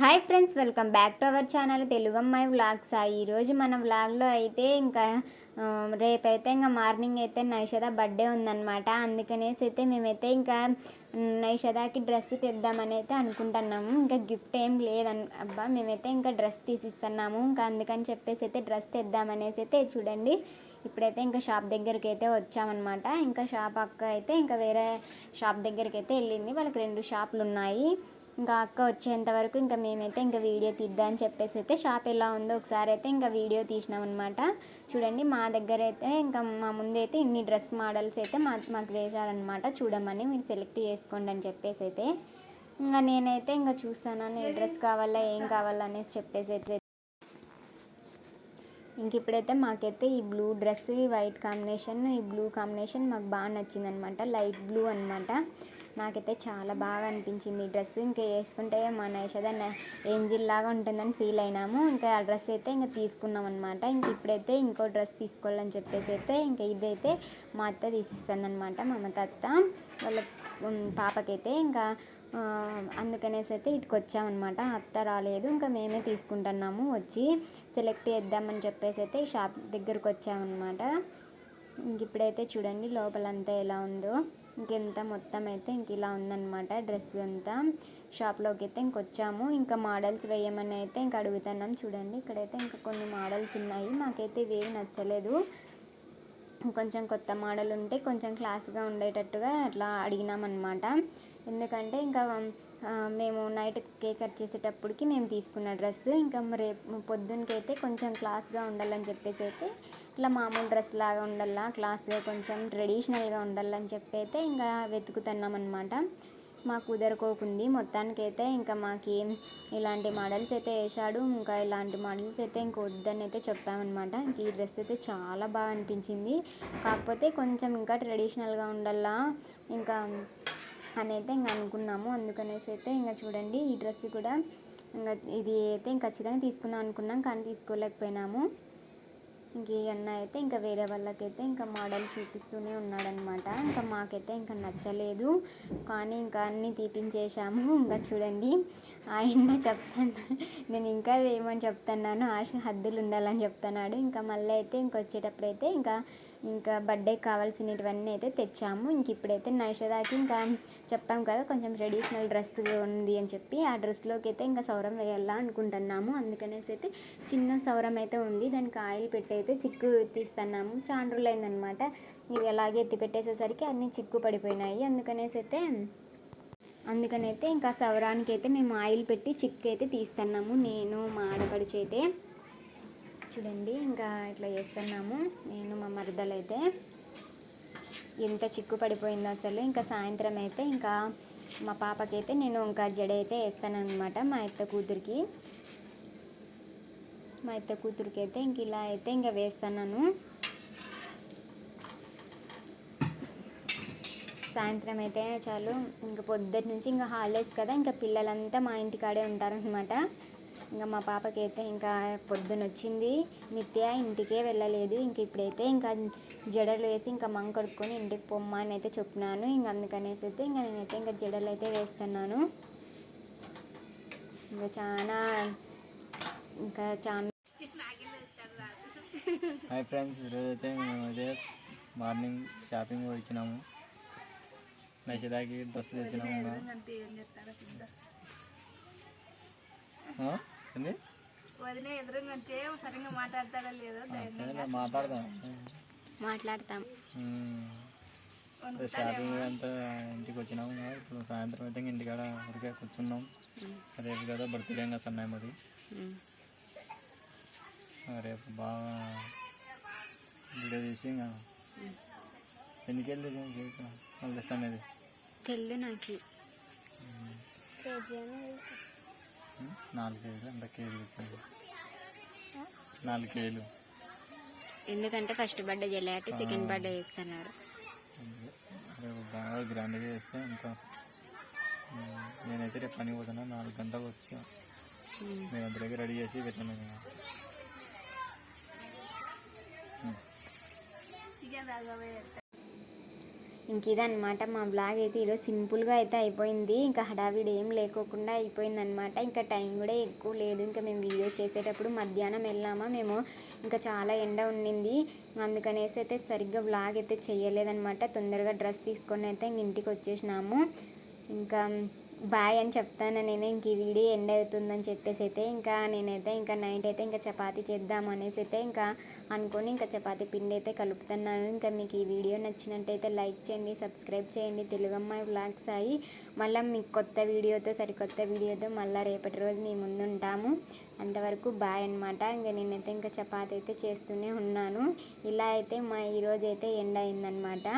Hi friends welcome back to our channel తెలుగమ్మాయి vlogs ఈరోజు మన వ్లాగ్లో అయితే ఇంకా రేపైతే ఇంకా మార్నింగ్ అయితే నైషద బర్త్డే ఉందన్నమాట. అందుకనేసి అయితే మేమైతే ఇంకా నైషదాకి డ్రెస్ తెద్దామని అయితే అనుకుంటున్నాము. ఇంకా గిఫ్ట్ ఏం లేదన్ అబ్బా మేమైతే ఇంకా డ్రెస్ తీసిస్తున్నాము. ఇంకా అందుకని చెప్పేసి అయితే డ్రెస్ తెద్దామనేసి అయితే చూడండి. ఇప్పుడైతే ఇంకా షాప్ దగ్గరికి అయితే వచ్చామన్నమాట. ఇంకా షాప్ అక్క అయితే ఇంకా వేరే షాప్ దగ్గరికి అయితే వెళ్ళింది. వాళ్ళకి రెండు షాపులు ఉన్నాయి. ఇంకా అక్క వచ్చేంత వరకు ఇంకా మేమైతే ఇంకా వీడియో తీద్దాం అని చెప్పేసి అయితే షాప్ ఎలా ఉందో ఒకసారి అయితే ఇంకా వీడియో తీసినాం అనమాట చూడండి మా దగ్గర అయితే ఇంకా మా ముందైతే ఇన్ని డ్రెస్ మోడల్స్ అయితే మా మాకు వేశారనమాట చూడమని మీరు సెలెక్ట్ చేసుకోండి అని చెప్పేసి అయితే. ఇంకా నేనైతే ఇంకా చూస్తాను ఏ డ్రెస్ కావాలా ఏం కావాలా అనేసి చెప్పేసి అయితే. ఇంక ఇప్పుడైతే మాకైతే ఈ బ్లూ డ్రెస్ ఈ వైట్ కాంబినేషన్ ఈ బ్లూ కాంబినేషన్ మాకు బాగా నచ్చింది అనమాట లైట్ బ్లూ అనమాట నాకైతే చాలా బాగా అనిపించింది. ఈ డ్రెస్ ఇంకా వేసుకుంటే మా నైషద ఏంజిల్ లాగా ఉంటుందని ఫీల్ అయినాము. ఇంకా ఆ డ్రెస్ అయితే ఇంకా తీసుకున్నాం అనమాట ఇంక ఇప్పుడైతే ఇంకో డ్రెస్ తీసుకోవాలని చెప్పేసి అయితే ఇంకా ఇదైతే మా అత్త తీసిస్తుంది అనమాట మా అమ్మ అత్త వాళ్ళ పాపకైతే ఇంకా అందుకనేసి అయితే ఇటుకు వచ్చామన్నమాట. అత్త రాలేదు. ఇంకా మేమే తీసుకుంటున్నాము వచ్చి సెలెక్ట్ చేద్దామని చెప్పేసి అయితే షాప్ దగ్గరకు వచ్చామన్నమాట. ఇంక ఇప్పుడైతే చూడండి లోపలంతా ఎలా ఉందో. ఇంకెంత మొత్తం అయితే ఇంక ఇలా ఉందన్నమాట డ్రెస్ అంతా. షాప్లోకి అయితే ఇంకొచ్చాము ఇంకా మోడల్స్ వేయమని అయితే ఇంకా అడుగుతున్నాం చూడండి. ఇక్కడైతే ఇంకా కొన్ని మోడల్స్ ఉన్నాయి. మాకైతే ఇవేవి నచ్చలేదు. కొంచెం కొత్త మోడల్ ఉంటే కొంచెం క్లాస్గా ఉండేటట్టుగా అట్లా అడిగినామన్నమాట. ఎందుకంటే ఇంకా మేము నైట్ కేక్ కట్ చేసేటప్పటికి మేము తీసుకున్న డ్రెస్. ఇంకా రేపు పొద్దునకైతే కొంచెం క్లాస్గా ఉండాలని చెప్పేసి అయితే ఇట్లా మామూలు డ్రెస్ లాగా ఉండాలా క్లాస్గా కొంచెం ట్రెడిషనల్గా ఉండాలని చెప్పి అయితే ఇంకా వెతుకుతున్నాం అనమాట మాకు కుదరకోకుంది. మొత్తానికైతే ఇంకా మాకి ఇలాంటి మోడల్స్ అయితే వేసాడు ఇంకా ఇలాంటి మోడల్స్ అయితే ఇంక వద్దని అయితే చెప్పామన్నమాట. ఇంక ఈ డ్రెస్ అయితే చాలా బాగా అనిపించింది. కాకపోతే కొంచెం ఇంకా ట్రెడిషనల్గా ఉండాలా ఇంకా అని అయితే ఇంకా అనుకున్నాము. అందుకనేసి అయితే ఇంకా చూడండి ఈ డ్రెస్ కూడా ఇంకా ఇది అయితే ఇంకా ఖచ్చితంగా తీసుకుందాం అనుకున్నాం కానీ తీసుకోలేకపోయినాము. ఇంక అన్న అయితే ఇంకా వేరే వాళ్ళకైతే ఇంకా మోడల్ చూపిస్తూనే ఉన్నాడనమాట ఇంకా మాకైతే ఇంకా నచ్చలేదు. కానీ ఇంకా అన్నీ తీపించేశాము. ఇంకా చూడండి ఆయన చెప్తాను నేను ఇంకా ఏమని చెప్తున్నాను ఆశ హద్దులు ఉండాలని చెప్తున్నాడు. ఇంకా మళ్ళీ అయితే ఇంక అయితే ఇంకా ఇంకా బర్త్డే కావాల్సినవన్నీ అయితే తెచ్చాము. ఇంక ఇప్పుడైతే నైషదాకి ఇంకా చెప్పాం కదా కొంచెం ట్రెడిషనల్ డ్రెస్ ఉంది అని చెప్పి. ఆ డ్రెస్లోకి అయితే ఇంకా సౌరం వేయాలా అనుకుంటున్నాము. అందుకనేసి అయితే చిన్న సౌరం అయితే ఉంది. దానికి ఆయిల్ పెట్టి అయితే చిక్కు తీస్తున్నాము. చాలా రోజులు అయిందనమాట ఇవి అలాగే ఎత్తి పెట్టేసేసరికి అన్నీ చిక్కు పడిపోయినాయి. అందుకనేసి అయితే అందుకనైతే ఇంకా సవరానికి అయితే మేము ఆయిల్ పెట్టి చిక్కు అయితే తీస్తున్నాము. నేను మా ఆడపడిచి అయితే. చూడండి ఇంకా ఇట్లా చేస్తున్నాము. నేను మా మరదలు అయితే ఎంత చిక్కు పడిపోయిందో అసలు. ఇంకా సాయంత్రం అయితే ఇంకా మా పాపకైతే నేను ఇంకా జడ అయితే వేస్తానమాట మా అత్త కూతురికి. మా అత్త కూతురికి అయితే ఇంక ఇలా అయితే ఇంకా వేస్తున్నాను. సాయంత్రం అయితే చాలు. ఇంకా పొద్దుటి నుంచి ఇంకా హాలిడేస్ కదా ఇంకా పిల్లలంతా మా ఇంటికాడే ఉంటారనమాట ఇంకా మా పాపకైతే ఇంకా పొద్దున వచ్చింది నిత్య ఇంటికే వెళ్ళలేదు. ఇంక ఇప్పుడైతే ఇంకా జడలు వేసి ఇంకా మంగ కడుక్కొని ఇంటికి పొమ్మ అని అయితే చెప్పినాను. ఇంక అందుకనేసి అయితే ఇంకా నేనైతే ఇంకా జడలు అయితే వేస్తున్నాను. ఇంకా చాలా ఇంకా చాలా హాయ్ ఫ్రెండ్స్ ఈరోజు అయితే మేము అయితే మార్నింగ్ షాపింగ్ వచ్చినాము నైషదాకి డ్రెస్ తెచ్చినాము. వదిన ఎదురుంటే సరిగ్గా మాట్లాడతాడో లేదో సరే, మాట్లాడదాం. మాట్లాడతాం. షాపింగ్ అంతా ఇంటికి వచ్చినాము. ఇప్పుడు సాయంత్రం అయితే ఇంక ఇంటికాడ ఊరికే కూర్చున్నాం. రేపు కదా బర్త్డే ఇంకా సన్నాయి మరి. రేపు బాగా వీడియో తీసి ఇంకా ఎన్ని కేళ్ళు కేక్ మళ్ళీ తెస్తాం ఇది తెల్లు నాకు. నాలుగు కేజీలు అంత కేజీ ఇచ్చింది నాలుగు కేజీలు ఎందుకంటే ఫస్ట్ బర్త్డే చేయలేక సెకండ్ బర్త్డే చేస్తున్నారు. రేపు బాగా గ్రాండ్గా చేస్తే ఇంకా నేనైతే రేపు పని పోతున్నా నాలుగు గంటలకు వచ్చి. మేము అందరికి రెడీ చేసి పెట్టాను ఇంకా. ఇంక ఇదనమాట మా బ్లాగ్ అయితే ఈరోజు సింపుల్గా అయితే అయిపోయింది. ఇంకా హడావిడి ఏం లేకోకుండా అయిపోయిందనమాట ఇంకా టైం కూడా ఎక్కువ లేదు. ఇంకా మేము వీడియో చేసేటప్పుడు మధ్యాహ్నం వెళ్ళామా మేము ఇంకా చాలా ఎండ ఉండింది. అందుకనేసి అయితే సరిగ్గా బ్లాగ్ అయితే చేయలేదనమాట తొందరగా డ్రెస్ తీసుకొని అయితే ఇంటికి వచ్చేసినాము. ఇంకా బాయ్ అని చెప్తాను. నేను ఇంక ఈ వీడియో ఎండ్ అవుతుందని చెప్పేసి అయితే ఇంకా నేనైతే ఇంకా నైట్ అయితే ఇంకా చపాతీ చేద్దాం అనేసి అయితే ఇంకా అనుకొని ఇంకా చపాతీ పిండి అయితే కలుపుతున్నాను. ఇంకా మీకు ఈ వీడియో నచ్చినట్టయితే లైక్ చేయండి సబ్స్క్రైబ్ చేయండి. తెలుగు అమ్మాయి బ్లాగ్స్ అయ్యి మళ్ళీ మీకు కొత్త వీడియోతో సరికొత్త వీడియోతో మళ్ళీ రేపటి రోజు మీ ముందు ఉంటాము. అంతవరకు బాయ్ అనమాట ఇంకా నేనైతే ఇంకా చపాతీ అయితే చేస్తూనే ఉన్నాను. ఇలా అయితే మా ఈరోజు అయితే ఎండ్ అయిందనమాట